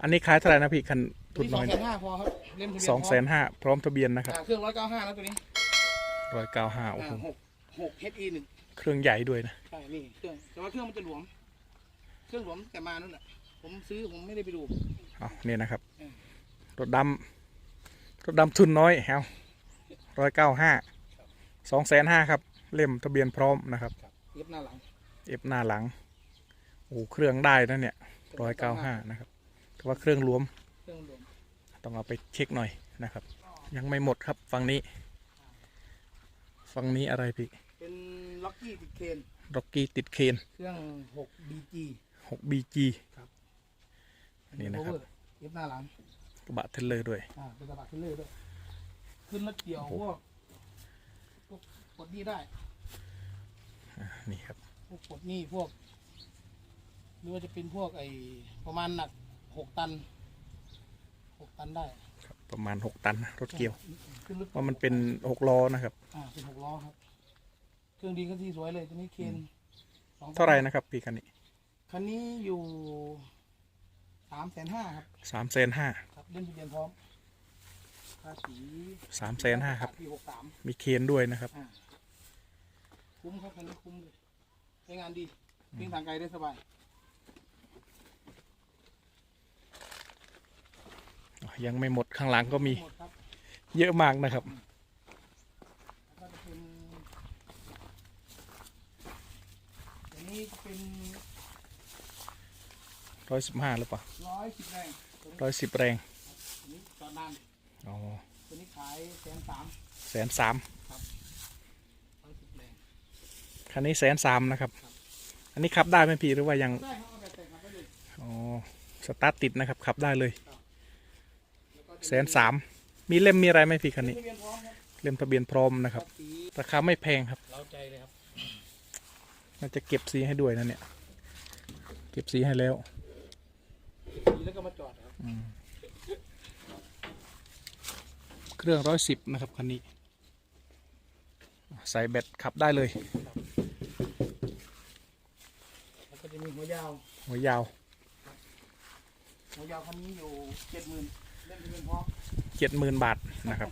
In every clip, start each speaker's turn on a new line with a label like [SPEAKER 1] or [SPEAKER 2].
[SPEAKER 1] อันนี้ขายเท่าไหร่นะพี่คันทุ
[SPEAKER 2] ตัวนนี้ส
[SPEAKER 1] น้
[SPEAKER 2] อ
[SPEAKER 1] องย
[SPEAKER 2] แสนห้าพอครับเล่มทะเบียน
[SPEAKER 1] สองแสนห้าพร้อมทะเบียนนะครับ
[SPEAKER 2] อ่าเครื่องร้อยเก้าห้าแล้วตัวนี้
[SPEAKER 1] ร้อยเก้าห้าโอ้
[SPEAKER 2] อ่า
[SPEAKER 1] โห
[SPEAKER 2] หกหก HE หนึ่ง
[SPEAKER 1] เครื่องใหญ่ด้วยนะ
[SPEAKER 2] ใช่นี่เครื่องแต่ว่าเครื่องมันจะหลวม เครื่องหลวมแต่มานั่นแหละผมซื้อผมไม่ได้ไปดู
[SPEAKER 1] เอาเนี่ยนะครับ
[SPEAKER 2] อืม
[SPEAKER 1] รถดำรถดำทุนน้อยเอาร้อยเก้าห้าสองแสนห้าครับ เล่มทะเบียนพร้อมนะครับ
[SPEAKER 2] เย็บหน้าหลัง
[SPEAKER 1] เอฟหน้าหลังโอ้เครื่องได้นะเนี่ยร้อยเก้าห้านะครับแต่ ว่าเครื่องรวม
[SPEAKER 2] เครื่องหลวม
[SPEAKER 1] ต้องเอาไปเช็คหน่อยนะครับ ยังไม่หมดครับฝั่งนี้ ฝั่งนี้อะไรพี่
[SPEAKER 2] เป็นล็อกกี้ติดเคน
[SPEAKER 1] ร็อกกี้ติดเคน
[SPEAKER 2] เครื่อง 6BG
[SPEAKER 1] 6 BG
[SPEAKER 2] ครับ
[SPEAKER 1] นี่นะครับ
[SPEAKER 2] Power เย็บหน้าหลัง
[SPEAKER 1] กระบะเทรลเลอร์ด้วย
[SPEAKER 2] อ่าเป็นกระบะเทรลเลอร์ด้วยขึ้นรถเกี่ยวพวกพวกกดหนี้ได้
[SPEAKER 1] อ่านี่ครับ
[SPEAKER 2] พวกกดหนี้พวกหรือว่าจะเป็นพวกไอ้ประมาณหนัก หกตันหกตันได้
[SPEAKER 1] ครับประมาณ6ตันนะรถเกี่ยว
[SPEAKER 2] ขึ้นรถ
[SPEAKER 1] ว่ามันเป็น6ล้อนะครับ
[SPEAKER 2] อ่าเป็นหกล้อครับ เครื่องดีก็ที่สวยเลยตัวนี้เคนสองตัน
[SPEAKER 1] เท่าไหร่นะครับพี่คันนี้
[SPEAKER 2] คันนี้อยู่สามแสนห้าครับ
[SPEAKER 1] สามแสนห้า
[SPEAKER 2] ครับเล่นทะเบียนพร้อมภาษี
[SPEAKER 1] สามแสนห้าครับ
[SPEAKER 2] ปีหกสาม
[SPEAKER 1] มีเคนด้วยนะครับ
[SPEAKER 2] อ่าคุ้มครับคันนี้คุ้มเลยใช้งานดีวิ่งทางไกลได้สบาย
[SPEAKER 1] ยังไม่หมดข้างหลังก็มี
[SPEAKER 2] หมดครับ
[SPEAKER 1] เยอะมากนะครับ
[SPEAKER 2] แล้วก็จะเป็นอันนี้จะเป็น
[SPEAKER 1] 115หรือเปล่า
[SPEAKER 2] ร้อยสิบแรงตัวนี้
[SPEAKER 1] 110แรง
[SPEAKER 2] ตัวนี้จอดนาน
[SPEAKER 1] อ๋อ
[SPEAKER 2] ตัวนี้ขายแสนสาม
[SPEAKER 1] แสนสาม
[SPEAKER 2] ร้อยสิบแรง
[SPEAKER 1] คันนี้แสนสามนะครับ อันนี้ขับได้ไหมพี่หรือว่ายัง
[SPEAKER 2] ได้ครับเอาแบบแต่งครับได้เลย
[SPEAKER 1] อ๋อ สตาร์ทติดนะครับขับได้เลย
[SPEAKER 2] แล้วก็จะ
[SPEAKER 1] แสนสามมีเล่มมีอะไรไหมพี่คันนี้
[SPEAKER 2] ทะเบียนพร้อมครับ
[SPEAKER 1] เล่มทะเบียนพร้อมนะครับ
[SPEAKER 2] สี
[SPEAKER 1] ราคาไม่แพงครับ
[SPEAKER 2] เล้าใจเลยครับ
[SPEAKER 1] น่าจะเก็บสีให้ด้วยนะเนี่ย เก็บสีให้แล้ว
[SPEAKER 2] สีแล้วก็มาจอดครับ
[SPEAKER 1] เครื่องร้อยสิบนะครับคันนี้ ใส่แบตขับได้เลย
[SPEAKER 2] แล้วก็จะมีหัวยาว
[SPEAKER 1] หัวยาว
[SPEAKER 2] หัวยาวคันนี้อยู่เจ็ดหมื่น เล่นทะเบียนพร้อม
[SPEAKER 1] เจ็ดหมื่นบาทนะครับ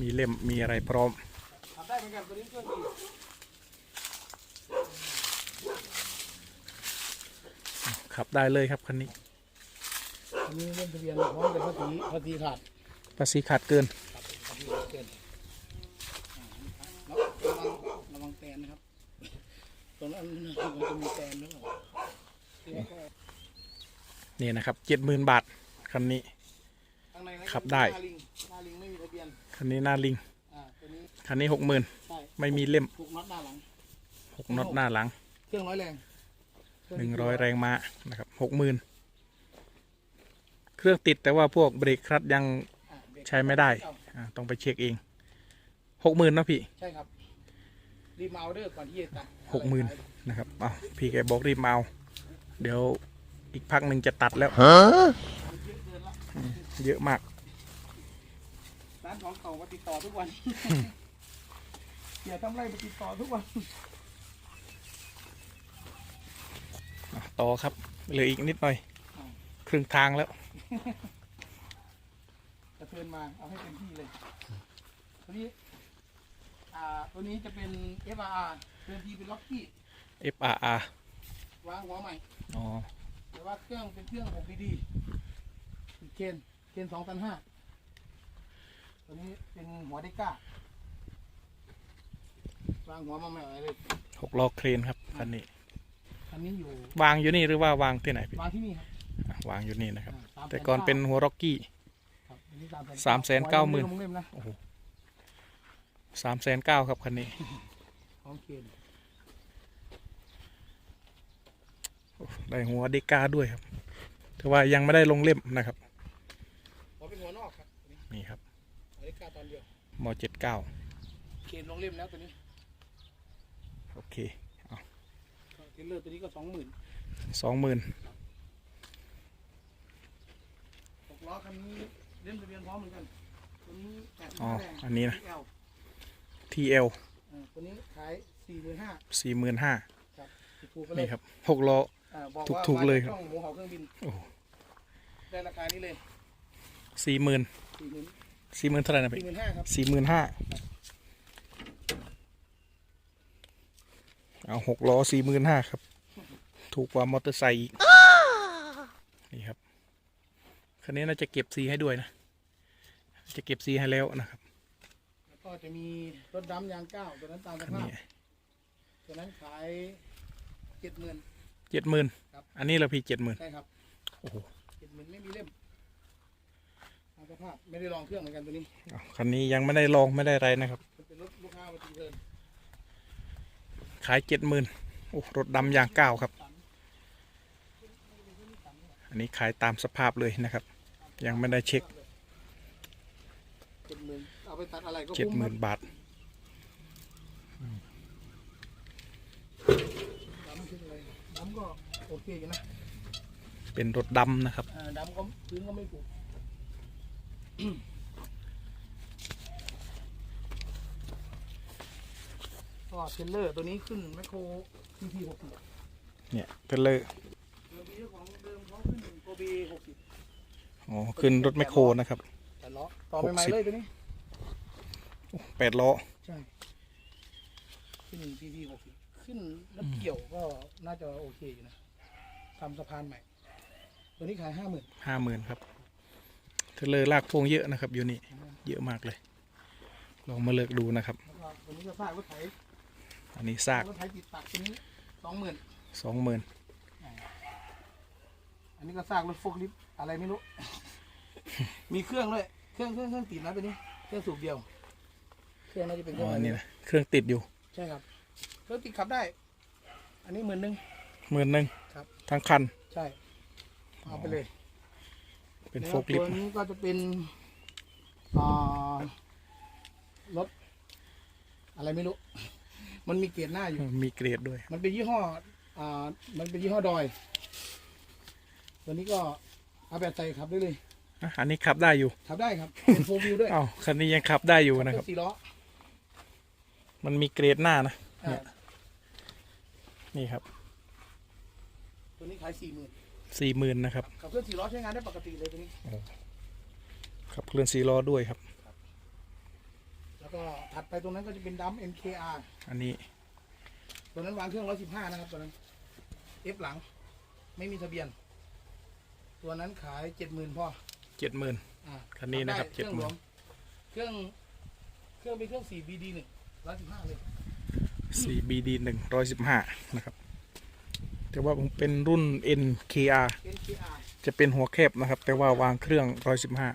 [SPEAKER 1] มีเล่มมีอะไรพร้อม
[SPEAKER 2] ขับได้เหมือนกันตัวนี้เครื่องดี
[SPEAKER 1] ขับได้เลยครับคันนี้
[SPEAKER 2] อันนี้เล่นทะเบียนพร้อมแต่ภาษีภาษีขาด
[SPEAKER 1] ภาษีขาดเกิน
[SPEAKER 2] ครับภาษีขาดเกินอ่าแล้วระวังระวังแตนนะครับตรงนั้นมันจะมีแตนหรือเปล่าที่ว่าก็
[SPEAKER 1] นี่นะครับเจ็ดหมื่นบาท คันนี้
[SPEAKER 2] ข้างในนั้น
[SPEAKER 1] ขับได้
[SPEAKER 2] หน้าลิงหน้าลิงไม่มีทะเบียน
[SPEAKER 1] คันนี้หน้าลิง
[SPEAKER 2] อ่าตัวนี้
[SPEAKER 1] คันนี้หกหมื่น
[SPEAKER 2] ใช่
[SPEAKER 1] ไม่มีเล่ม
[SPEAKER 2] ถูกน็อตหน้าหลัง
[SPEAKER 1] หกน็อตหน้าหลัง
[SPEAKER 2] เครื่องร้อยแรง
[SPEAKER 1] หนึ่งร้อยแรงม้านะครับหกหมื่นเครื่องติดแต่ว่าพวกเบรกคลัตช์ยัง
[SPEAKER 2] อ่าเบรก
[SPEAKER 1] ใช้ไม่ได้
[SPEAKER 2] เอา
[SPEAKER 1] อ่าต้องไปเช็คเองหกหมื่นนะพี่
[SPEAKER 2] ใช่ครับ รีบมาเอาเด้อก่อนที่จะตัด
[SPEAKER 1] หกหมื่นนะครับ เอาพี่แกบอกรีบมาเอา เดี๋ยวอีกพักหนึ่งจะตัดแล้ว
[SPEAKER 2] เยอะเกินละ
[SPEAKER 1] เยอะมาก
[SPEAKER 2] ร้านของเก่าก็ติดต่อทุกวันเสียทำไรมาติดต่อทุกวัน
[SPEAKER 1] อะต่อครับเหลืออีกนิดหน่อย ครึ่งทางแล้ว
[SPEAKER 2] จะเชิญมาเอาให้เต็มที่เลย ตัวนี้ อ่า ตัวนี้จะเป็น FRR เดิมทีเป็นล็อกกี้
[SPEAKER 1] FRR
[SPEAKER 2] วางหัวใหม่
[SPEAKER 1] อ๋อ
[SPEAKER 2] แต่ว่าเครื่องเป็นเครื่อง 6DD เคน เคนสองตันห้าตัวนี้เป็นหัวเดก้าวางหัวมาใหม่เลย
[SPEAKER 1] หกล้อเครนครับคันนี้
[SPEAKER 2] คันนี้อยู่
[SPEAKER 1] วางอยู่นี่หรือว่าวางที่ไหนพี่
[SPEAKER 2] วางที่นี่ครับ
[SPEAKER 1] อะวางอยู่นี่นะครับ
[SPEAKER 2] อ่า
[SPEAKER 1] แต่ก่อนเป็นหัวร็อกกี้
[SPEAKER 2] ครับอันนี้
[SPEAKER 1] สามแสนเก้าหมื่น
[SPEAKER 2] ลงเล่มนะ
[SPEAKER 1] สามแสนเก้าครับคันนี้
[SPEAKER 2] ของเคน
[SPEAKER 1] ได้หัวเดกาด้วยครับแต่ว่ายังไม่ได้ลงเล่มนะครับ
[SPEAKER 2] 79ตอนเดียว
[SPEAKER 1] มเจ็ดเก้า
[SPEAKER 2] เข็มลงเล่มแล้วตัวนี้
[SPEAKER 1] โอเค
[SPEAKER 2] เอาเทเลอร์ตัวนี้ก็สองหมื่น
[SPEAKER 1] สองหมื่น
[SPEAKER 2] หกล้อคันนี้เล่มทะเบียนพร้อมเหมือนกันตัวนี้แปด
[SPEAKER 1] อ๋ออันนี้นะ TL
[SPEAKER 2] ตัวนี้ขายสี่หมื่นห้า
[SPEAKER 1] สี่หมื่นห้า
[SPEAKER 2] ครับ
[SPEAKER 1] นี่ครับหกล้อถูกๆเลยครับ
[SPEAKER 2] ช่อหเครื่องบินได้ราคานี้เลย
[SPEAKER 1] สี่ห
[SPEAKER 2] สี่หมื่น
[SPEAKER 1] สี่หมื่นเท่าไหร่นะ
[SPEAKER 2] สี่
[SPEAKER 1] พี่
[SPEAKER 2] หมื่นห้าครับ
[SPEAKER 1] สี่หมื่นห้าเอาหกล้อสี่หมื่นห้าครับ ถูกกว่ามอเตอร์ไซค์อีกนี่ครับคันนี้น่าจะเก็บซีให้ด้วยนะ จะเก็บซีให้แล้วนะครับ
[SPEAKER 2] แล้วก็จะมีรถดำยางเก้าตัวนั้นตามส
[SPEAKER 1] คัน
[SPEAKER 2] ภาพ
[SPEAKER 1] นี้
[SPEAKER 2] ตัวนั้นขายเจ็ดหมื่น
[SPEAKER 1] เจ็ดหมื่น
[SPEAKER 2] ครับ
[SPEAKER 1] อันนี้เราพี่เจ็ดหมื่น
[SPEAKER 2] ใช่ครับ
[SPEAKER 1] โอ้โห
[SPEAKER 2] เจ็ดหมื่นไม่มีเล่มตาม สภาพไม่ได้ลองเครื่องเหมือนกันตัวนี้
[SPEAKER 1] เอาคันนี้ยังไม่ได้ลองไม่ได้อะไรนะครับ
[SPEAKER 2] มันเป็นรถลูกค้ามาตีเทิร์น
[SPEAKER 1] ขายเจ็ดหมื่นโอ้รถดำยางเก้าครับ อันนี้ขายตามสภาพเลยนะครับ ยังไม่ได้เช็ค
[SPEAKER 2] เจ็ดหมื่นเอาไปตัดอะไรก็
[SPEAKER 1] เจ็ด
[SPEAKER 2] คุ้ม
[SPEAKER 1] ห
[SPEAKER 2] ครั
[SPEAKER 1] มื่นบาท
[SPEAKER 2] ดำขึ้นเลยดำก็โอเคอยู่นะ
[SPEAKER 1] เป็นรถดำนะครับ
[SPEAKER 2] อ่าดำก็พื้นก็ไม่ผุก็ เทรลเลอร์ตัวนี้ขึ้นแมคโครทีทีหกสิบ
[SPEAKER 1] เนี่ยเทรลเลอร์
[SPEAKER 2] เดิมทีเจ้าของเดิมเขาขึ้นโกบีหกสิบ
[SPEAKER 1] อ๋อขึ้นรถแมคโครนะครับ
[SPEAKER 2] แต่ล้อต่อใหม่
[SPEAKER 1] 60
[SPEAKER 2] ๆเลยตัวนี้
[SPEAKER 1] แปดล้อ
[SPEAKER 2] ใช่ขึ้นทีทีหกสิบขึ้นแล้วเกี่ยวก็น่าจะโอเคอยู่นะทำสะพานใหม่ ตัวนี้ขายห้าหมื่น
[SPEAKER 1] ห้าหมื่นครับ เทรลเลอร์ลากพวงเยอะนะครับ อยู่นี่เยอะมากเลย ลองมาเลือกดูนะครับ
[SPEAKER 2] แล้วก็ตัวนี้ก็สร้างรถไถ
[SPEAKER 1] อันนี้ซาก
[SPEAKER 2] รถไถติดตักตัวนี้สองหมื่น
[SPEAKER 1] สองหมื่น
[SPEAKER 2] อันนี้ก็สร้างรถโฟล์คลิฟต์อะไรไม่รู้ มีเครื่องด้วยเครื่องเครื่องเครื่องติดนะตัวนี้เครื่องสูบเดียว เครื่องน่าจะเป็นเค
[SPEAKER 1] อ๋
[SPEAKER 2] รื่
[SPEAKER 1] อ
[SPEAKER 2] อง
[SPEAKER 1] อันนี้
[SPEAKER 2] อะไร
[SPEAKER 1] นะเครื่องติดอยู่
[SPEAKER 2] ใช่ครับเครื่องติดขับได้ อันนี้หมื่นหนึ่ง
[SPEAKER 1] หมื่นหนึ่ง
[SPEAKER 2] ครับ
[SPEAKER 1] ทั้งคัน
[SPEAKER 2] ใช่ เอาไปเลย
[SPEAKER 1] เป็น
[SPEAKER 2] แล้ว
[SPEAKER 1] โฟกลิฟ
[SPEAKER 2] ตัว
[SPEAKER 1] ต์
[SPEAKER 2] นี้ก็จะเป็นอ่ารถอะไรไม่รู้ มันมีเกียร์หน้าอยู่
[SPEAKER 1] มีเกรดด้วย
[SPEAKER 2] มันเป็นยี่ห้ออ่ามันเป็นยี่ห้อดอย ตัวนี้ก็เอาแบบใส่ขับได้เลย
[SPEAKER 1] อะอันนี้ขับได้อยู่
[SPEAKER 2] ขับได้ครับเป็นโฟวิวด้วย
[SPEAKER 1] อ้าวคันนี้ยังขับได้อยู่นะครับ
[SPEAKER 2] สี่ล้อ
[SPEAKER 1] มันมีเกรดหน้านะ
[SPEAKER 2] อ่า
[SPEAKER 1] นี่ครับ
[SPEAKER 2] ตัวนี้ขายสี่หมื่น
[SPEAKER 1] สี่หมื่นนะครับ
[SPEAKER 2] ขับเคลื่อนสี่ล้อใช้งานได้ปกติเลยตัวนี้
[SPEAKER 1] ขับเคลื่อนสี่ล้อด้วยครับ
[SPEAKER 2] แล้วก็ถัดไปตรงนั้นก็จะเป็นดัม MKR
[SPEAKER 1] อันนี้
[SPEAKER 2] ตัวนั้นวางเครื่องร้อยสิบห้านะครับตัวนั้น F หลัง ไม่มีทะเบียน ตัวนั้นขายเจ็ดหมื่นพ่อ
[SPEAKER 1] เจ็ดหมื่น
[SPEAKER 2] อ่า
[SPEAKER 1] คันนี้นะครับ
[SPEAKER 2] ได้เครื่อง
[SPEAKER 1] 70,000
[SPEAKER 2] รวมเครื่องเครื่องเป็นเครื่องสี่ BD หนึ่งร้อยสิบห้าเลย
[SPEAKER 1] 4BD หนึ่งร้อยสิบห้านะครับ แต่ว่าผมเป็นรุ่น NKR
[SPEAKER 2] MKR
[SPEAKER 1] จะเป็นหัวแคบนะครับ แต่ว่าวางเครื่องร้อยสิบห้า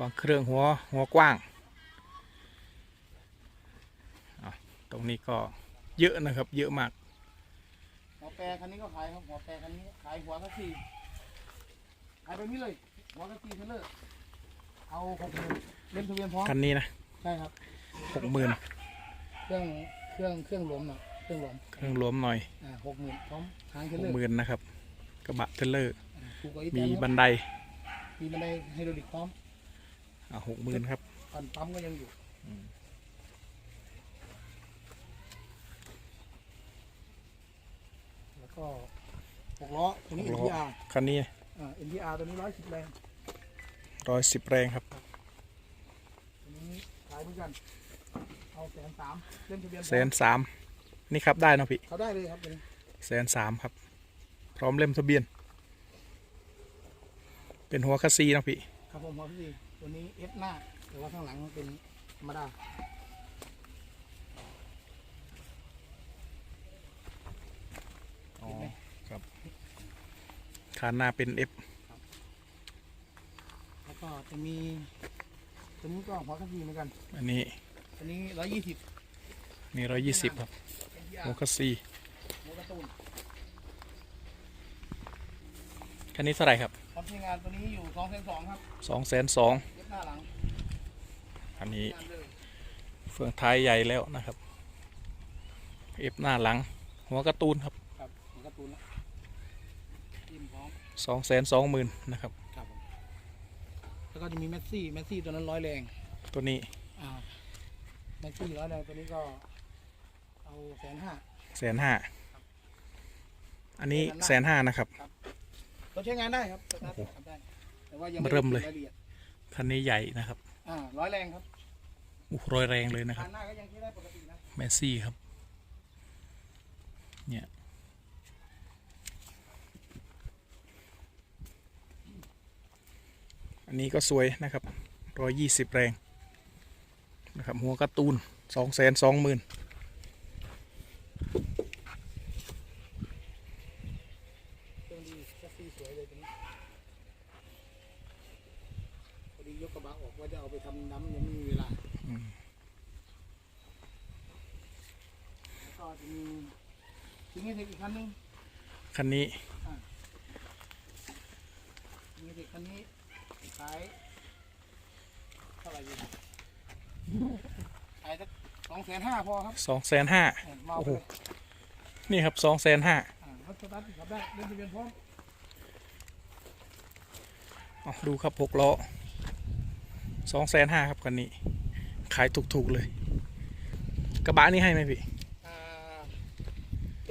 [SPEAKER 1] วางเครื่องหัวหัวกว้างอะตรงนี้ก็เยอะนะครับ เยอะมาก
[SPEAKER 2] หัวแปรคันนี้ก็ขายครับ หัวแปรคันนี้ขายหัวกระสีขายแบบนี้เลย หัวกระสีเทเลอร์เอาหกหมื่นเล่มทะเบียนพร้อม
[SPEAKER 1] คันนี้นะ
[SPEAKER 2] ใช่ครับ
[SPEAKER 1] หกหมื่น
[SPEAKER 2] เครื่องเครื่องเครื่องหลวมหน่อย เครื่องหลวม
[SPEAKER 1] เครื่องรวมหน่อย
[SPEAKER 2] อ่าหกหมื่นพร้อมทางเท
[SPEAKER 1] ห
[SPEAKER 2] เล
[SPEAKER 1] ก
[SPEAKER 2] อร์
[SPEAKER 1] หมื่นนะครับ กระบะเทรลเลอร์
[SPEAKER 2] ถูกกว่าอี
[SPEAKER 1] มี
[SPEAKER 2] แตน
[SPEAKER 1] บั
[SPEAKER 2] ครับ
[SPEAKER 1] นได
[SPEAKER 2] มีบันไดไฮดรอลิกพร้อม
[SPEAKER 1] อะหกหมื่นครับ
[SPEAKER 2] ปั่นปั๊มก็ยังอยู่แล้วก็หกล้อตัวนี้
[SPEAKER 1] หกล้อ
[SPEAKER 2] NPR
[SPEAKER 1] คันนี้
[SPEAKER 2] อ่า NPR ตัวนี้ร้อยสิบแรง
[SPEAKER 1] ร้อยสิบแรงครับ
[SPEAKER 2] ตัวนี้ขายเหมือนกัน เอาแสนสามเล่นทะเบียน
[SPEAKER 1] แสนสาม นี่ครับได้เนาะพี่
[SPEAKER 2] เขาได้เลยครับตัวนี้
[SPEAKER 1] แสนสามครับ พร้อมเล่มทะเบียน เป็นหัวคัสซีเนาะพี่
[SPEAKER 2] ครับผมพอพี่ตัวนี้เอฟหน้าแต่ว่าข้างหลังมันเป็นธรรมดา
[SPEAKER 1] อ๋อครับคานหน้าเป็น F
[SPEAKER 2] แล้วก็จะมีตัวนี้ก็หัวกระสีเหมือนกัน
[SPEAKER 1] อันนี้
[SPEAKER 2] อันนี้ร้อยยี่สิบ
[SPEAKER 1] นี่ร้อยยี่สิบครับ
[SPEAKER 2] NPR
[SPEAKER 1] หัวคัสซี
[SPEAKER 2] หัวการะตูน
[SPEAKER 1] คันนี้เท่าไหร่ครับ
[SPEAKER 2] ความใช้งานตัวนี้อยู่สองแสนสองครับ
[SPEAKER 1] สองแสนสอง
[SPEAKER 2] เย็บหน้าหลัง
[SPEAKER 1] อันนี้
[SPEAKER 2] งานเลย
[SPEAKER 1] เฟืองท้ายใหญ่แล้วนะครับ F หน้าหลัง หัวการ์ตูนครับ
[SPEAKER 2] ครับหัวการะตูนแล้วทีมพร้อม
[SPEAKER 1] สองแสนสองหมื่นนะครับ
[SPEAKER 2] ครับผมแล้วก็จะมีแมสซี่แมสซี่ตัวนั้นร้อยแรง
[SPEAKER 1] ตัวนี้
[SPEAKER 2] อ่าแมสซี่ร้อยแรงตัวนี้ก็ เอาแสนห้า
[SPEAKER 1] แสนห้า อันนี้แสนห้านะครับ
[SPEAKER 2] รถใช้งานได้ครับสตาร์ทขับได้ แต่ว่ายัง
[SPEAKER 1] เริ่มเลย
[SPEAKER 2] รายละอียด
[SPEAKER 1] คันนี้ใหญ่นะครับ
[SPEAKER 2] อ่าร้อยแรงครับ
[SPEAKER 1] อู้รอยแรงเลยนะครั
[SPEAKER 2] คั
[SPEAKER 1] บ
[SPEAKER 2] นหน้าก็ยังใช้ได้ปกตินะ
[SPEAKER 1] แมสซี่ครับ เนี่ย อันนี้ก็สวยนะครับร้อยยี่สิบแรง นะครับ หัวการ์ตูนสองแสนสองหมื่น
[SPEAKER 2] เครื่องดีแท็กซี่สวยเลยตัวนี้พอดียกกระบะออกว่าจะเอาไปทำน้ำยังไม่มีเวลาแล้วก็จะมี ทิ้งให้เด็กอีกคันนึง
[SPEAKER 1] คันนี้
[SPEAKER 2] มีเด็กคันนี้ขายเท่าไหร่อยู่ขายสักสองแสนห้าพอครับ
[SPEAKER 1] สองแสนห้า
[SPEAKER 2] เออมาเอา
[SPEAKER 1] โอ้
[SPEAKER 2] ไป
[SPEAKER 1] โห
[SPEAKER 2] เลย
[SPEAKER 1] นี่ครับสองแสนห้า
[SPEAKER 2] อ่ารถสตาร์ทขับได้เล่นทะเบียนพร้อม
[SPEAKER 1] ดูครับหกล้อสองแสนห้าครับคันนี้ ขายถูกๆเลย กระบะนี่ให้ไหมพี่
[SPEAKER 2] อ่า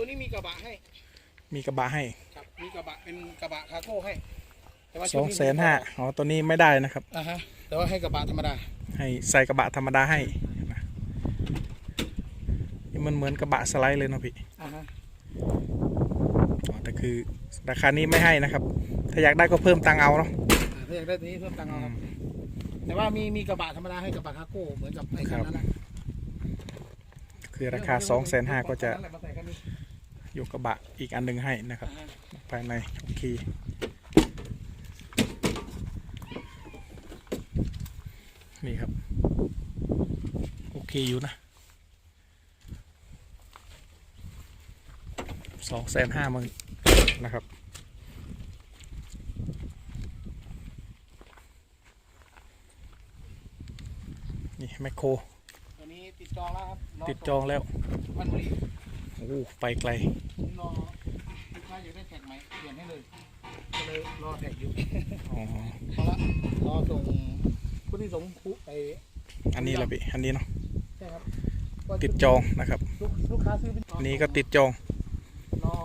[SPEAKER 2] ตัวนี้มีกระบะให้
[SPEAKER 1] มีกระบะให้
[SPEAKER 2] ครับ มีกระบะเป็นกระบะคาร์โก้ให้แต่ว่า
[SPEAKER 1] ส
[SPEAKER 2] ชุด
[SPEAKER 1] อง
[SPEAKER 2] นี้
[SPEAKER 1] แสนห้าอ๋อ ตัวนี้ไม่ได้นะครับ
[SPEAKER 2] อ่าฮะ แต่ว่าให้กระบะธรรมดา
[SPEAKER 1] ให้ใส่กระบะธรรมดาให้นะนี่มันเหมือนกระบะสไลด์เลยเนาะพี่
[SPEAKER 2] อ่าฮะ
[SPEAKER 1] อ๋อ แต่คือราคานี้ไม่ให้นะครับ ถ้าอยากได้ก็เพิ่มตังค์เอาเนาะ
[SPEAKER 2] อ่าถ้าอยากได้ตัวนี้เพิ่มตังค์เอาครับ แต่ว่ามีมีกระบะธรรมดาให้กระบะคาร์โก้เหมือนกับไอ้คันนั้นนะ
[SPEAKER 1] คือราคาสองแสนห้าก็จะ
[SPEAKER 2] นั่นแหลมาใส่คันนี้
[SPEAKER 1] ยกกระบะอีกอันหนึ่งให้นะครับ
[SPEAKER 2] อ่าฮะ
[SPEAKER 1] ภายในโอเคนี่ครับ โอเคอยู่นะสองแสนห้าหมื่นนะครับนี่แมคโคร
[SPEAKER 2] ตัวนี้ติดจองแล้วครับร
[SPEAKER 1] ติดจองแล้ว
[SPEAKER 2] วันบุรี
[SPEAKER 1] โอ้ไปไกล
[SPEAKER 2] นี่รอลูกค้าอยากได้แท็กไหมเปลี่ยนให้เลยก็เลยรอแท็กอยู่
[SPEAKER 1] อ๋อ
[SPEAKER 2] เอาละรอส่งผู้ที่ส่งคุไป
[SPEAKER 1] อันนี้ละพี่อันนี้เนาะ
[SPEAKER 2] ใช่ครับ
[SPEAKER 1] ติดจองนะครับ
[SPEAKER 2] ลูกลูกค้าซื้อเป็น
[SPEAKER 1] อันนี้ก็ติดจอง
[SPEAKER 2] รอ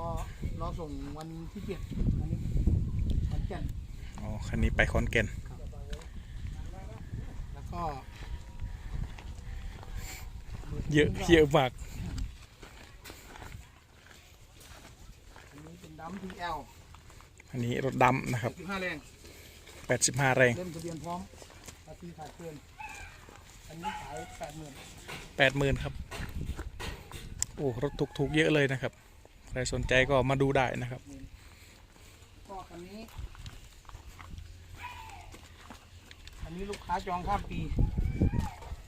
[SPEAKER 2] รอส่งวันที่เจ็ดอันนี้วันจันทร์
[SPEAKER 1] อ๋อคันนี้ไปขอนแก่น
[SPEAKER 2] แล้วก็
[SPEAKER 1] เยอะเยอะมาก
[SPEAKER 2] อันนี้ เป็นดัมทีเอล
[SPEAKER 1] อันนี้รถดำนะครับ
[SPEAKER 2] สิบห้าแรง
[SPEAKER 1] 85 แรง
[SPEAKER 2] เล่มทะเบียนพร้อมภาษีขาดเกินอันนี้ขายแปดหมื่น
[SPEAKER 1] 80,000ครับโอ้รถถูกๆเยอะเลยนะครับใครสนใจก็มาดูได้นะครับ
[SPEAKER 2] ก็คันนี้อันนี้ลูกค้าจองข้ามปี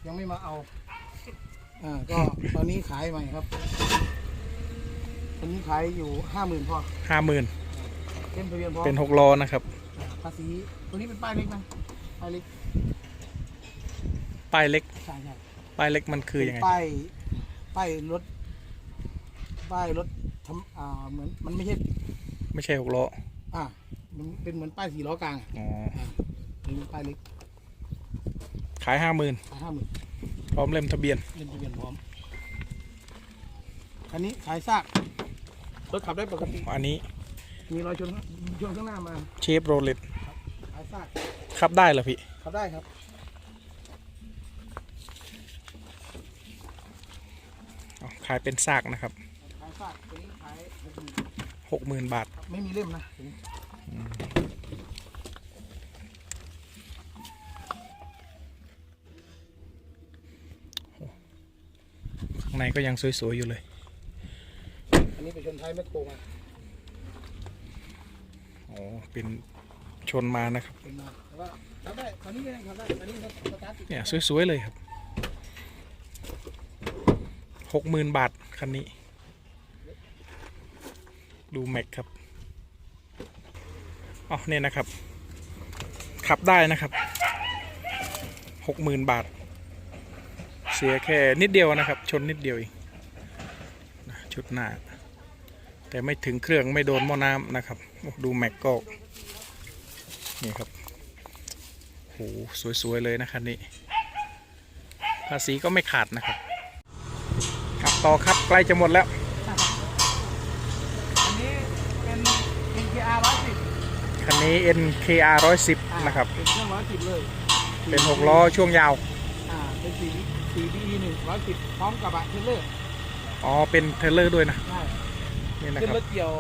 [SPEAKER 2] ยังไม่มาเอาอ่าก็ตอนนี้ขายใหม่ครับต อนนี้ขายอยู่ห้าหมื่นพอ
[SPEAKER 1] 50,000
[SPEAKER 2] เล่มทะเบียนพร้อม
[SPEAKER 1] เป็น6ล้อนะครับ
[SPEAKER 2] อ่าภาษีตัวนี้เป็นป้ายเล็กนะป้ายเล็ก
[SPEAKER 1] ป้ายเล็ก
[SPEAKER 2] ใช่ใช่
[SPEAKER 1] ป้ายเล็กมันคือยังไง
[SPEAKER 2] เป็นป้ายป้ายรถป้ายรถทำอ่าเหมือนมันไม่ใช่
[SPEAKER 1] ไม่ใช่6ล้อ
[SPEAKER 2] อ่ามันเป็นเหมือนป้ายสีล้อกลางอะ
[SPEAKER 1] อ๋อ
[SPEAKER 2] อ่าเป็นป้ายเล็ก
[SPEAKER 1] ขาย50,000
[SPEAKER 2] ขายห้าหมื่น
[SPEAKER 1] พร้อมเล่มทะเบียน
[SPEAKER 2] เล่มทะเบียนพร้อมคันนี้ขายซาก รถขับได้ปกติ
[SPEAKER 1] อันนี้
[SPEAKER 2] มีรอยชนชนข้างหน้ามา
[SPEAKER 1] เชฟโรเลต
[SPEAKER 2] ขายซาก
[SPEAKER 1] ขับได้เหรอพี่
[SPEAKER 2] ขับได้ครับ
[SPEAKER 1] อ๋อขายเป็นซากนะครับ
[SPEAKER 2] ขายซากตัวนี้ขายหกหมื่น
[SPEAKER 1] 60,000บาท
[SPEAKER 2] ครับไม่มีเล่มนะตัวนี้
[SPEAKER 1] ข้างในก็ยังสวยๆอยู่เลย
[SPEAKER 2] อันนี้ไปชนท้ายแมคโครมา
[SPEAKER 1] อ๋อเป็นชนมานะครับ
[SPEAKER 2] เป็นมาแต่ว่าขับได้ตอนนี้ก็ยังขับได้ตอนนี้ก็สตาร์ทติด
[SPEAKER 1] เนี่ยสวยๆเลยครับหกหมื่นบาทคันนี้ ดูแม็กครับอ๋อเนี่ยนะครับ ขับได้นะครับหกหมื่นบาท เสียแค่นิดเดียวนะครับ ชนนิดเดียวเองนะชุดหน้า แต่ไม่ถึงเครื่องไม่โดนหม้อน้ำนะครับโอ้ดูแม็กก็นี่ครับโหสวย ๆ เลยนะคันนี้ภาษีก็ไม่ขาดนะครับ ครับต่อครับใกล้จะหมดแล้ว
[SPEAKER 2] อันนี้
[SPEAKER 1] คันนี้ NKR 110นะครับ
[SPEAKER 2] เป็นเครื่องร้อยสิบเลย
[SPEAKER 1] เป็นหกล้อช่วงยาว
[SPEAKER 2] อ่า เป็นสี่สี่ดีหนึ่งร้อยสิบพร้อมกับอะเทรลเลอร์
[SPEAKER 1] อ๋อ เป็นเทรลเลอร์ด้วยนะ
[SPEAKER 2] ได้
[SPEAKER 1] นี่นะ
[SPEAKER 2] ขึ้น
[SPEAKER 1] ครับ
[SPEAKER 2] รถเกี่ยว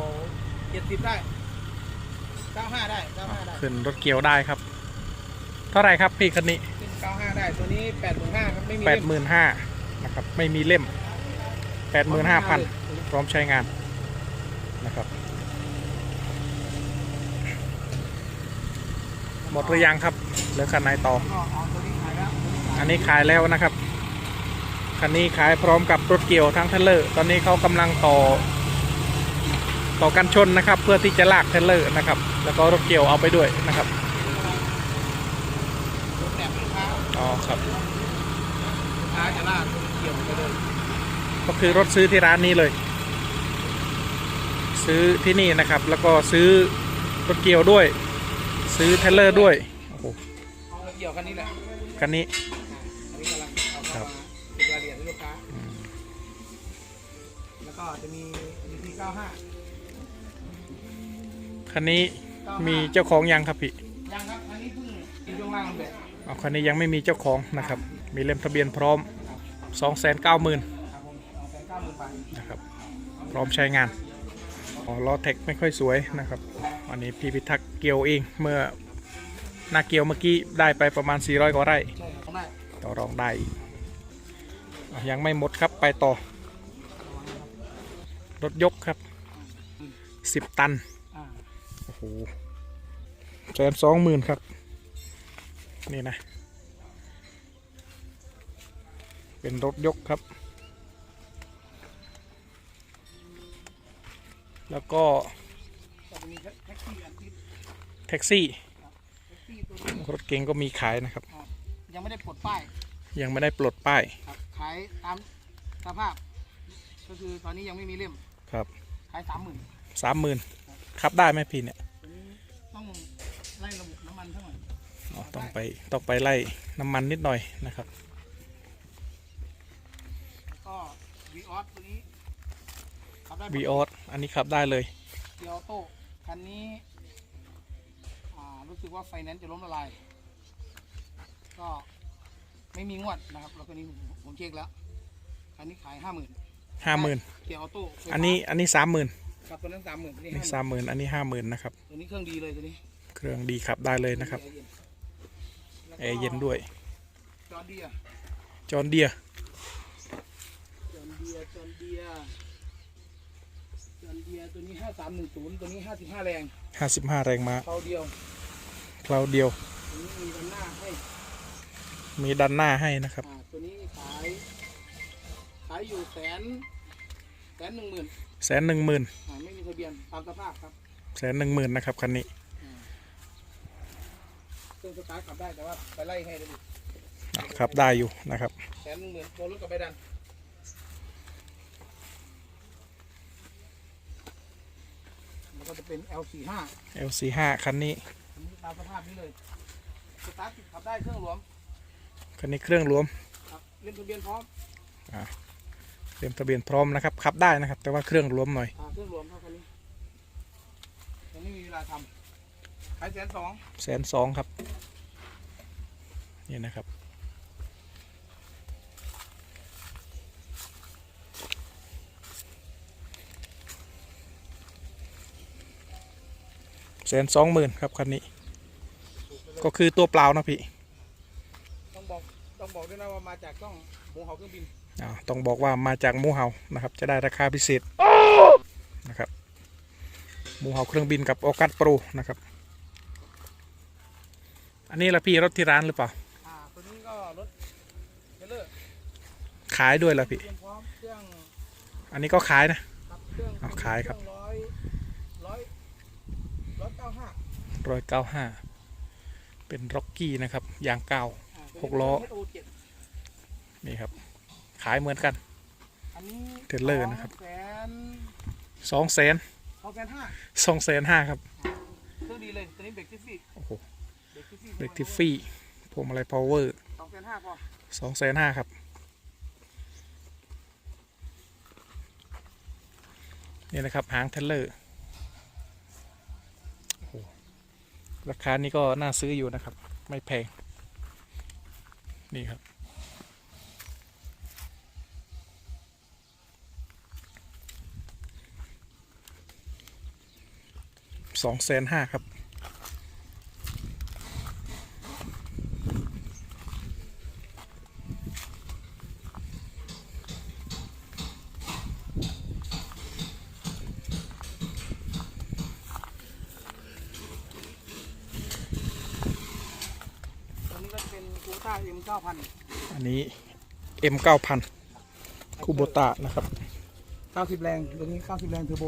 [SPEAKER 2] เจ็ดสิบได้เก้าห้าได้เก้าห้าได้
[SPEAKER 1] ขึ้นรถเกียวได้ครับ เท่าไหร่ครับพี่คันนี้
[SPEAKER 2] ขึ้นเก้าห้าได้ ตัวนี้แปดหมื่นห้าครับไม่มี
[SPEAKER 1] แปดหมื่นห้านะครับ ไม่มีเล่มแปดหมื่นห้าพันพร้อมใช้งานนะครับ หมดหรือยังครับเหลือคันไหนต่อ
[SPEAKER 2] ก็เอาตัวนี้ขายแล้ว
[SPEAKER 1] อันนี้ขายแล้วนะครับ คันนี้ขายพร้อมกับรถเกี่ยวทั้งเทรลเลอร์ ตอนนี้เขากำลังต่อ ต่อกันชนนะครับ เพื่อที่จะลากเทรลเลอร์นะครับ แล้วก็รถเกี่ยวเอาไปด้วยนะครับ
[SPEAKER 2] รถแตกลูกค้า
[SPEAKER 1] อ๋อครับ
[SPEAKER 2] ลูกค้าจะลากเกี่ยวไปเลย
[SPEAKER 1] ก็คือรถซื้อที่ร้านนี้เลย ซื้อที่นี่นะครับ แล้วก็ซื้อรถเกี่ยวด้วย ซื้อเทรลเลอร์ด้วยโอ้โห
[SPEAKER 2] เอาเกี่ยวคันนี้แหละ
[SPEAKER 1] คันนี้
[SPEAKER 2] อันนี้กำลังเอา
[SPEAKER 1] ครั
[SPEAKER 2] เข้า
[SPEAKER 1] บ
[SPEAKER 2] มาเป็นรายละเอียดให้ลูกค้า แล้วก็จะมี DT 95
[SPEAKER 1] คันนี้มีเจ้าของยังครับพี่
[SPEAKER 2] ยังครับอันนี้เพิ่งกินช่วงล่างแบบ
[SPEAKER 1] อ๋อคันนี้ยังไม่มีเจ้าของนะครับ มีเล่มทะเบียนพร้อม 2 9 0 0 0 0
[SPEAKER 2] ครับผมเอาไปเก้าหมื่นบาท
[SPEAKER 1] นะครับพร้อมใช้งานอ๋อล้อแท็กไม่ค่อยสวยนะครับอันนี้พี่พิทักษ์เกี่ยวเองเมื่อหนาเกี่ยวเมื่อกี้ได้ไปประมาณ 400กว่าไร่
[SPEAKER 2] ใช่ครับได้
[SPEAKER 1] ต่อรองได้อีกอะยังไม่หมดครับไปต่อ รถยกครับ 10 ตัน
[SPEAKER 2] อ่า
[SPEAKER 1] โอ้โหแสนสองหมื่นครับ นี่นะ เป็นรถยกครับ แล้วก็
[SPEAKER 2] ก็จะมีแท็กซี่อันที่
[SPEAKER 1] แท็กซี่
[SPEAKER 2] แท็กซี่ตัวนี้
[SPEAKER 1] รถเก๋งก็มีขายนะครับ
[SPEAKER 2] ยังไม่ได้ปลดป้าย
[SPEAKER 1] ยังไม่ได้ปลดป้าย
[SPEAKER 2] ครับขายตามสภาพ ก็คือตอนนี้ยังไม่มีเล่ม
[SPEAKER 1] ครับ
[SPEAKER 2] ขายสามหมื่น
[SPEAKER 1] สามหมื่นขับได้ไหมพี่เนี่ย
[SPEAKER 2] ตัวนี้ต้องไล่ระบบน้ำมันเท่าไหร่
[SPEAKER 1] อ๋อต้องไปต้องไปไล่น้ำมันนิดหน่อยนะครับ
[SPEAKER 2] ก็วีออสตัวนี้ขับได้
[SPEAKER 1] วีออสอันนี้ขับได้เลย
[SPEAKER 2] เกียวโต้คันนี้อ่ารู้สึกว่าไฟแนนซ์จะล้มละลาย ก็ไม่มีงวดนะครับแล้วก็นี้ผมผมเช็คแล้ว คันนี้ขายห้าหมื่น
[SPEAKER 1] ห้าหมื่น
[SPEAKER 2] เกียวโต้ไฟฟ้า
[SPEAKER 1] อันนี้อันนี้สามหมื่น
[SPEAKER 2] ครับตัวนั้นสามหมื่นตัวนี้
[SPEAKER 1] นี่
[SPEAKER 2] ห้า
[SPEAKER 1] สามหมื่นอันนี้ห้าหมื่นนะครับ
[SPEAKER 2] ตัวนี้เครื่องดีเลยตัวนี้
[SPEAKER 1] เครื่องดีขับได้เลยนะครับแอร์เย็นด้วย
[SPEAKER 2] จอร์เดีย
[SPEAKER 1] จอห์นเดีย
[SPEAKER 2] จอร์เดียจอร์เดียจอร์เดียตัวนี้ห้าสามหนึ่งศูนย์ตัวนี้ห้าสิบห้าแรง
[SPEAKER 1] ห้าสิบห้าแรงม้า
[SPEAKER 2] เขาเดียว
[SPEAKER 1] เพลาเดียว
[SPEAKER 2] ตัวนี้มีด้านหน้าให้
[SPEAKER 1] มีดันหน้าให้นะครับ
[SPEAKER 2] อ่าตัวนี้ขาย ขายอยู่แสนแสนหนึ่งหมื่น
[SPEAKER 1] แสนหนึ่งหมื่น
[SPEAKER 2] อ่าไม่มีทะเบียนตามสภาพครับ
[SPEAKER 1] แสนหนึ่งหมื่นนะครับคันนี้
[SPEAKER 2] เครื่องสตาร์ทขับได้แต่ว่าไปไล่ให้เลยดิ
[SPEAKER 1] อะขับได้อยู่นะครับ
[SPEAKER 2] แสนหนึ่งหมื่นตัวรถกับใบดันแล้วก็จะเป็น L45
[SPEAKER 1] L45 คันนี้
[SPEAKER 2] อันนี้ตามสภาพนี้เลยสตาร์ทติดขับได้เครื่องหลวม
[SPEAKER 1] คันนี้เครื่องรวม
[SPEAKER 2] ครับเล่นทะเบียนพร้อม
[SPEAKER 1] เตรียมทะเบียนพร้อมนะครับขับได้นะครับ แต่ว่าเครื่องรวมหน่อย
[SPEAKER 2] อ่าเครื่องหลวมเท่าคันนี้ยังไม่มีเวลาทำขายแสนสอง
[SPEAKER 1] แสนสองครับนี่นะครับแสนสองหมื่นครับคันนี้ ก็คือตัวเปล่านะพี่
[SPEAKER 2] ต้องบอก ต้องบอกด้วยนะว่ามาจากช่องหมูเห่าเครื่องบิน
[SPEAKER 1] อ่า ต้องบอกว่ามาจากหมูเห่านะครับ จะได้ราคาพิเศษนะครับหมูเห่าเครื่องบินกับโอกัสโปรนะครับ อันนี้ละพี่รถที่ร้านหรือเปล่า
[SPEAKER 2] อ่าตัวนี้ก็รถเทรลเลอร์
[SPEAKER 1] ขายด้วยละพี่
[SPEAKER 2] เตรียมพร้อมเครื่อง
[SPEAKER 1] อันนี้ก็ขายนะ
[SPEAKER 2] ครับเครื่อง
[SPEAKER 1] เอาขายครับ
[SPEAKER 2] เองร้อยร้อยร้อยเก้าห้า
[SPEAKER 1] ร้อยเก้าห้าเป็นร็อกกี้นะครับยางเก้า
[SPEAKER 2] อ่า
[SPEAKER 1] หกล้อ
[SPEAKER 2] ตัวนี้เป็น HO7
[SPEAKER 1] นี่ครับ ขายเหมือนกัน
[SPEAKER 2] อันนี้
[SPEAKER 1] เทรลเลอร์นะครับ
[SPEAKER 2] แสน
[SPEAKER 1] สองแสน
[SPEAKER 2] สองแสนห้า
[SPEAKER 1] สองแสนห้าครับ
[SPEAKER 2] เครื่องดีเลยตัวนี้เบรกทิฟฟี่
[SPEAKER 1] โอ้โห
[SPEAKER 2] เบรกทิฟฟี่
[SPEAKER 1] เบรกทิฟฟี่พวงมาลัยพาวเวอร์
[SPEAKER 2] สองแสนห้าพอ
[SPEAKER 1] สองแสนห้าครับ นี่นะครับหางเทรลเลอร์โอ้โหราคานี้ก็น่าซื้ออยู่นะครับ ไม่แพง นี่ครับ สองแสนห้าครับ
[SPEAKER 2] ตัวนี้ก็จะเป็นคูต้าเอ็มเก้าพัน
[SPEAKER 1] อันนี้ M 9 0 0 0คูโบตะนะครับ
[SPEAKER 2] เก้าสิบแรง ตัวนี้เก้าสิบแรงเทอร์โบ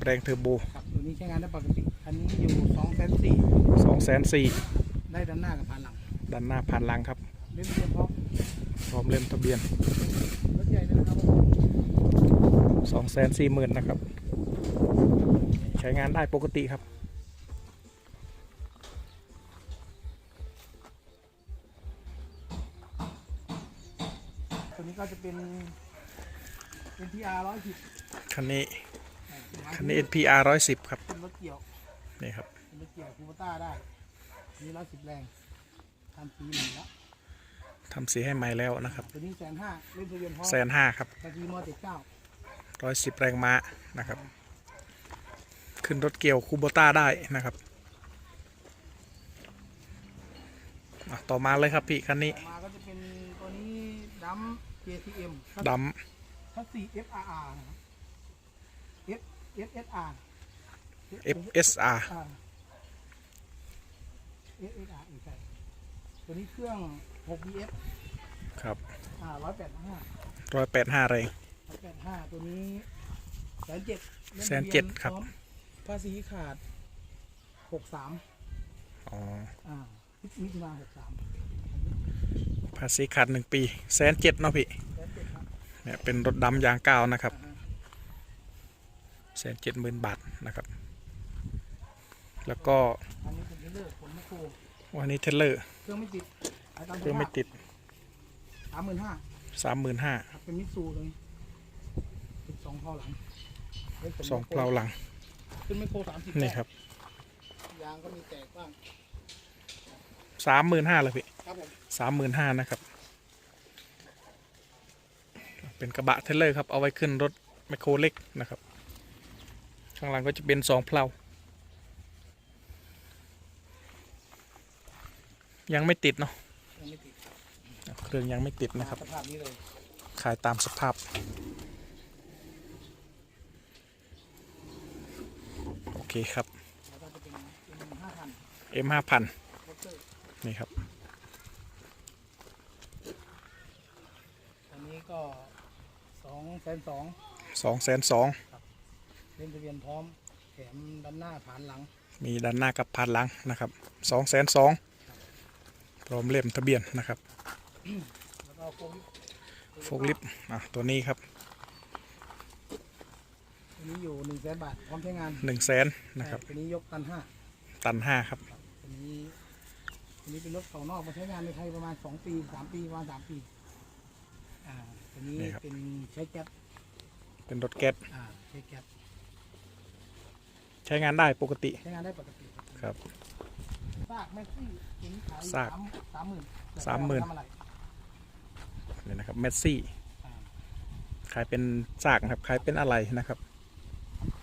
[SPEAKER 1] 90 แรงเทอร์โบ
[SPEAKER 2] ครับ ตัวนี้ใช้งานได้ปกติคันนี้อยู่สองแสนสี่
[SPEAKER 1] 2 4 0 0 0
[SPEAKER 2] ได้ด้านหน้ากับผ่านหลัง
[SPEAKER 1] ด้านหน้าผ่านหลังครับ
[SPEAKER 2] เล่นเรียนพร้อม
[SPEAKER 1] พร้อมเล่มทะเบียน
[SPEAKER 2] รถใหญ่เลยนะครับผม
[SPEAKER 1] 2 4 0 0 0 0นะครับ ใช้งานได้ปกติครับ
[SPEAKER 2] ตัวนี้ก็จะเป็น NPR ร้อยสิบ
[SPEAKER 1] คันนี้ คันนี้ NPR 110 ครับ
[SPEAKER 2] เป็นรถเกี่ยว
[SPEAKER 1] นี่ครับ
[SPEAKER 2] เป็นรถเกี่ยวคูโบต้าได้อันนี้ร้อยสิบแรงทำสีหนึ่งแล้ว
[SPEAKER 1] ทำสีให้ใหม่แล้วนะครับ
[SPEAKER 2] ตัวนี้แสนห้าเล่นทะเบียนพร้อม
[SPEAKER 1] แสนห้าครับ
[SPEAKER 2] ตะกี้มอเจ็ดเก้า
[SPEAKER 1] 110แรงม้านะครับ ขึ้นรถเกี่ยวคูโบต้าได้นะครับอะต่อมาเลยครับพี่คันนี้
[SPEAKER 2] มาก็จะเป็นตัวนี้ดัม JTM
[SPEAKER 1] ด
[SPEAKER 2] คัสซี FRR นะครับ F FSR ำ
[SPEAKER 1] FSR
[SPEAKER 2] อ่า FSR อีกใช่ตัวนี้เครื่อง 6BS
[SPEAKER 1] ครับ
[SPEAKER 2] อ่า185
[SPEAKER 1] 185แรง
[SPEAKER 2] 185 ตัวนี้แสนเจ็ด
[SPEAKER 1] แสนเจ็ดครับ
[SPEAKER 2] ภาษีขาด 63
[SPEAKER 1] อ๋อ
[SPEAKER 2] อ่ามิถุนา63
[SPEAKER 1] ภาษีขาดหนึ่งปีแสนเจ็ดเนาะพี่
[SPEAKER 2] แสนเจ็ดครับ
[SPEAKER 1] เนี่ยเป็นรถดำยางก้าวนะครับ
[SPEAKER 2] อ่าฮะ
[SPEAKER 1] แสนเจ็ดหมื่นบาทนะครับ แล้วก็
[SPEAKER 2] อันนี้เป็นเลือกผลแมคโคร
[SPEAKER 1] วันนี้เทเลอร์
[SPEAKER 2] เครื่องไม่ติดขายตาม
[SPEAKER 1] เครื่องไม่ติด
[SPEAKER 2] สามหมื่นห้า
[SPEAKER 1] สามหมื่นห้า
[SPEAKER 2] ครับเป็นมิตซูเลยติดสองเพลาหลังล่นผล
[SPEAKER 1] สองเพลาหลัง
[SPEAKER 2] ขึ้นไม่โครสามสิบ
[SPEAKER 1] นี่ครับ
[SPEAKER 2] ยางก็มีแตกบ้าง
[SPEAKER 1] สามหมื่นห้าเลยพี่
[SPEAKER 2] ครับผม
[SPEAKER 1] สามหมื่นห้านะครับ เป็นกระบะเทเลอร์ครับ เอาไว้ขึ้นรถแมคโครเล็กนะครับ ข้างหลังก็จะเป็นสองเพลายังไม่ติดเนาะ
[SPEAKER 2] ยังไม่ติด
[SPEAKER 1] เครื่องยังไม่ติดนะครับ
[SPEAKER 2] สภาพนี้เลย
[SPEAKER 1] ขายตามสภาพ โอเคครับ
[SPEAKER 2] แล้วก็จะเป็นเป็นห้าพัน
[SPEAKER 1] M ห้าพัน
[SPEAKER 2] รถเตอร์
[SPEAKER 1] นี่ครับ
[SPEAKER 2] อันนี้ก็สองแสนสอง
[SPEAKER 1] สองแสนสอง
[SPEAKER 2] เล่นทะเบียนพร้อมแถมด้านหน้าผานหลัง
[SPEAKER 1] มีด้านหน้ากับผ่านหลังนะครับสองแสนสองพร้อมเล่มทะเบียนนะครับ
[SPEAKER 2] แล้วก็โฟลิป
[SPEAKER 1] โฟกลิฟอะตัวนี้ครับ
[SPEAKER 2] ตัวนี้อยู่หนึ่งแสนบาทพร้อมใช้งาน
[SPEAKER 1] หนึ่งแสนนะครับ
[SPEAKER 2] ตัวนี้ยกตันห้า
[SPEAKER 1] ตันห้าครับ
[SPEAKER 2] ตัวนี้ตัวนี้เป็นรถเขานอกมาใช้งานในไทยประมาณสองปีสามปีประมาณสามปีอ่าตัวนี้
[SPEAKER 1] นี่ครับ
[SPEAKER 2] เป็นใช้แก๊ส
[SPEAKER 1] เป็นรถแก๊ส
[SPEAKER 2] อ่าใช้แก๊ส
[SPEAKER 1] ใช้งานได้ปกติ
[SPEAKER 2] ใช้งานได้ปกติ
[SPEAKER 1] ครับ
[SPEAKER 2] ซากแม็กซี่ตัวนี้ขาย
[SPEAKER 1] ซาก
[SPEAKER 2] สามสามหมื่น
[SPEAKER 1] สามหมื่น
[SPEAKER 2] ทำอะไร
[SPEAKER 1] นี่นะครับเมสซี่
[SPEAKER 2] อ่า
[SPEAKER 1] ขายเป็นซากนะครับขายเป็นอะไรนะครับ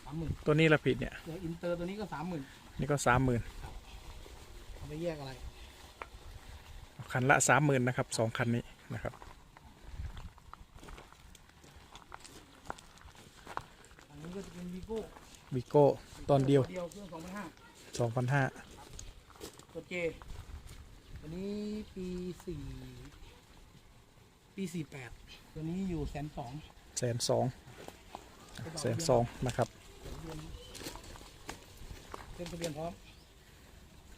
[SPEAKER 2] สามหมื่น
[SPEAKER 1] ตัวนี้ละผิดเนี่ย
[SPEAKER 2] เดี๋ยวอินเตอร์ตัวนี้ก็สามหมื่น
[SPEAKER 1] นี่ก็สามหมื่น
[SPEAKER 2] เอาไปแยกอะไร
[SPEAKER 1] คันละสามหมื่นนะครับสองคันนี้นะครับ
[SPEAKER 2] อันนี้ก็จะเป็นวีโก้
[SPEAKER 1] วิโก้ตอนเดียว
[SPEAKER 2] เดียวเครื่องสองพันห้า
[SPEAKER 1] สองพันห้า
[SPEAKER 2] ตัวเจตัวนี้ปีสี่ปีสี่แปดตัวนี้อยู่แสนสอง
[SPEAKER 1] แสนสองแสนสองนะครับ
[SPEAKER 2] เส้นทะเบียนพร้อม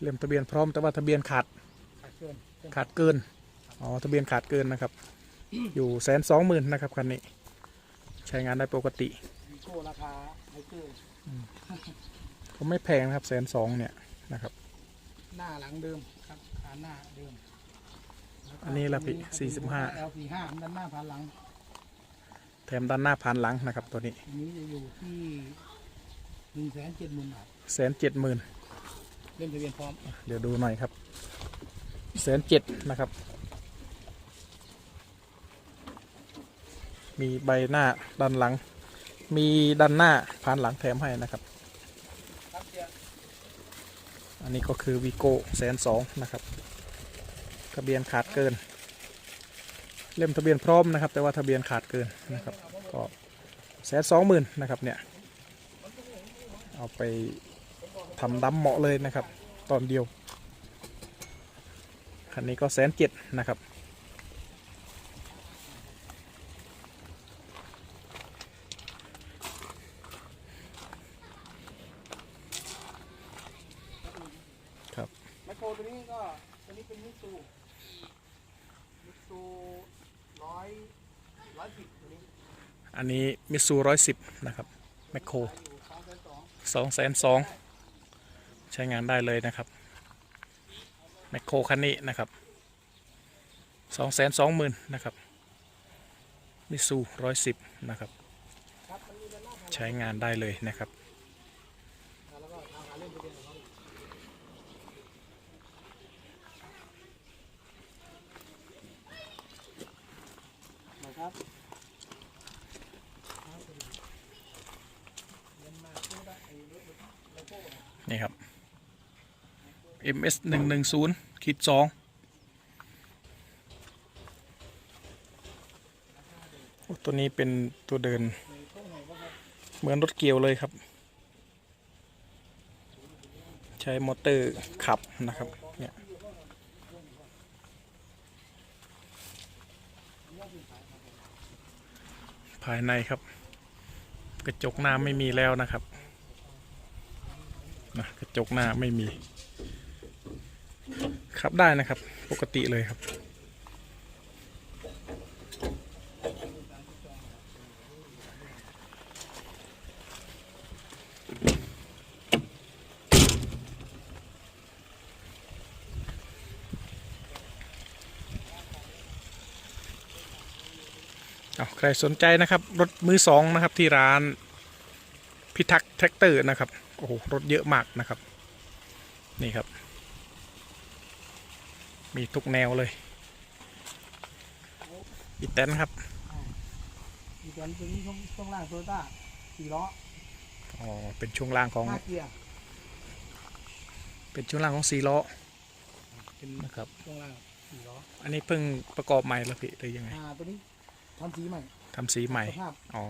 [SPEAKER 1] เล่มทะเบียนพร้อมแต่ว่าทะเบียนขาด
[SPEAKER 2] ขาดเกินเส้น
[SPEAKER 1] ขาดเกินอ๋อทะเบียนขาดเกินนะครับ อยู่แสนสองหมื่นนะครับคันนี้ ใช้งานได้ปกติ
[SPEAKER 2] วีโก้ราคาไฮเกอร์
[SPEAKER 1] ก็ไม่แพงนะครับแสนสองเนี่ยนะครับ
[SPEAKER 2] หน้าหลังเดิมครับขาหน้าเดิมแล้วก็
[SPEAKER 1] อันนี้ละพี่
[SPEAKER 2] ตัว
[SPEAKER 1] สี่สิบห้า
[SPEAKER 2] L สี่ห้าด้านหน้าผ่านหลัง
[SPEAKER 1] แถมด้านหน้าผ่านหลังนะครับ ตัวนี้
[SPEAKER 2] อันนี้จะอยู่ที่หนึ่งแสนเจ็ดหมื่นบาท
[SPEAKER 1] แสนเจ็ดหมื่น
[SPEAKER 2] เล่มทะเบียนพร้อม
[SPEAKER 1] เดี๋ยวดูหน่อยครับแสนเจ็ดนะครับ มีใบหน้าด้านหลัง มีด้านหน้าผ่านหลังแถมให้นะครับ อันนี้ก็คือวีโก้แสนสองนะครับทะเบียนขาดเกิน เล่มทะเบียนพร้อมนะครับ แต่ว่าทะเบียนขาดเกินนะครับ ก็แสนสองหมื่นนะครับเนี่ย เอาไปทำดำเหมาะเลยนะครับ ตอนเดียว คันนี้ก็แสนเจ็ดนะครับ ค
[SPEAKER 2] ตัวนี้ก็ตัวนี้เป็นมิตซูมิตซูร้อยร้อยสิบตัวนี้
[SPEAKER 1] อันนี้มิซูร้อยสิบนะครับแมคโคร
[SPEAKER 2] สองแสนสอง
[SPEAKER 1] ใช้งานได้เลยนะครับแมคโครคันนี้นะครับสองแสนสองหมื่นนะครับมิซูร้อยสิบนะครับ ใช้งานได้เลยนะครับ
[SPEAKER 2] แล้วก็ทางหาเล่มทะเบียนของเขานะครับ
[SPEAKER 1] นี่ครับ MS หนึ่งหนึ่งศูนย์ขีดสองตัวนี้เป็นตัวเดิน เหมือนรถเกี่ยวเลยครับ ใช้มอเตอร์ขับนะครับเนี่ยภายในครับ กระจกหน้าไม่มีแล้วนะครับนะกระจกหน้าไม่มี ขับได้นะครับ ปกติเลยครับเอาใครสนใจนะครับ รถมือสองนะครับที่ร้านพิทักษ์แท็กเตอร์นะครับ โอ้โห รถเยอะมากนะครับ นี่ครับ มีทุกแนวเลยอีแตนครับ
[SPEAKER 2] มีตัวนี้ตัวนี้ช่วงช่วงล่างโตโยต้าสี่ล้อ
[SPEAKER 1] อ๋อเป็นช่วงล่างของ
[SPEAKER 2] ห้าเกียร์
[SPEAKER 1] เป็นช่วงล่างของสีล้อ
[SPEAKER 2] เป็น
[SPEAKER 1] นะครับ
[SPEAKER 2] ช่วงล่างสี่ล้อ
[SPEAKER 1] อันนี้เพิ่งประกอบใหม่แล้วพี่หรือยังไง
[SPEAKER 2] อ่าตัวนี้ทำสีใหม่
[SPEAKER 1] ทำสีใหม่
[SPEAKER 2] สภาพ
[SPEAKER 1] อ๋อ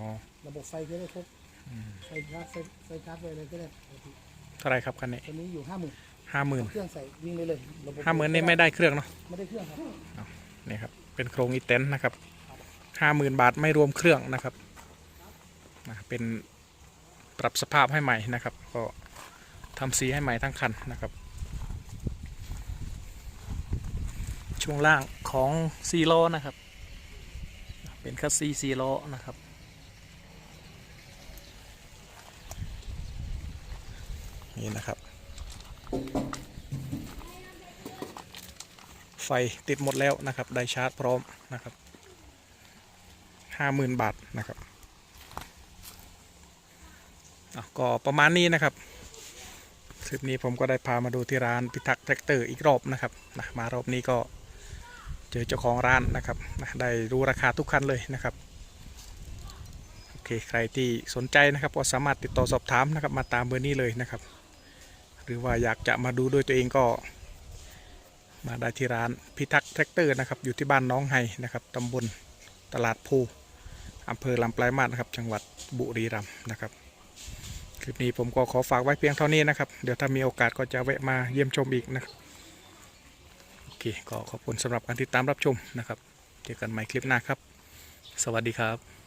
[SPEAKER 2] ระบบไฟก็ได้ครบ
[SPEAKER 1] อืม
[SPEAKER 2] ไฟชาร์จไฟไฟชาร์จไฟอะไรก็ได้ปกติ
[SPEAKER 1] เท่าไรครับคันนี้
[SPEAKER 2] ตัวนี้อยู่ห้าหมื่น
[SPEAKER 1] ห้าหมื่น
[SPEAKER 2] เครื่องใส่วิ่งได้เลยระบบ
[SPEAKER 1] ห้าหมื่นนี่ไม่ได้เครื่องเนาะ
[SPEAKER 2] ไม่ได้เครื่องครับ
[SPEAKER 1] นี่ครับเป็นโครงอีแตนนะครับห้าหมื่นบาทไม่รวมเครื่องนะครับนะเป็นปรับสภาพให้ใหม่นะครับ ก็ทำสีให้ใหม่ทั้งคันนะครับ ช่วงล่างของซีล้อนะครับ เป็นคัสซีซีล้อนะครับนี่นะครับ ไฟติดหมดแล้วนะครับ ได้ชาร์จพร้อมนะครับห้าหมื่นบาทนะครับก็ประมาณนี้นะครับคลิปนี้ผมก็ได้พามาดูที่ร้านพิทักษ์แท็กเตอร์อีกรอบนะครับนะมารอบนี้ก็เจอเจ้าของร้านนะครับนะได้รู้ราคาทุกคันเลยนะครับโอเคใครที่สนใจนะครับก็สามารถติดต่อสอบถามนะครับมาตามเบอร์นี้เลยนะครับ รือว่าอยากจะมาดูด้วยตัวเองก็มาได้ที่ร้านพิทักษ์แท็กเตอร์นะครับ อยู่ที่บ้านน้องไฮนะครับตำบลตลาดภูอำเภอลำปลายมาศนะครับ จังหวัดบุรีรัมย์นะครับ คลิปนี้ผมก็ขอฝากไว้เพียงเท่านี้นะครับ เดี๋ยวถ้ามีโอกาสก็จะแวะมาเยี่ยมชมอีกนะครับ โอเค ก็ขอบคุณสำหรับการติดตามรับชมนะครับ เจอกันใหม่คลิปหน้าครับ สวัสดีครับ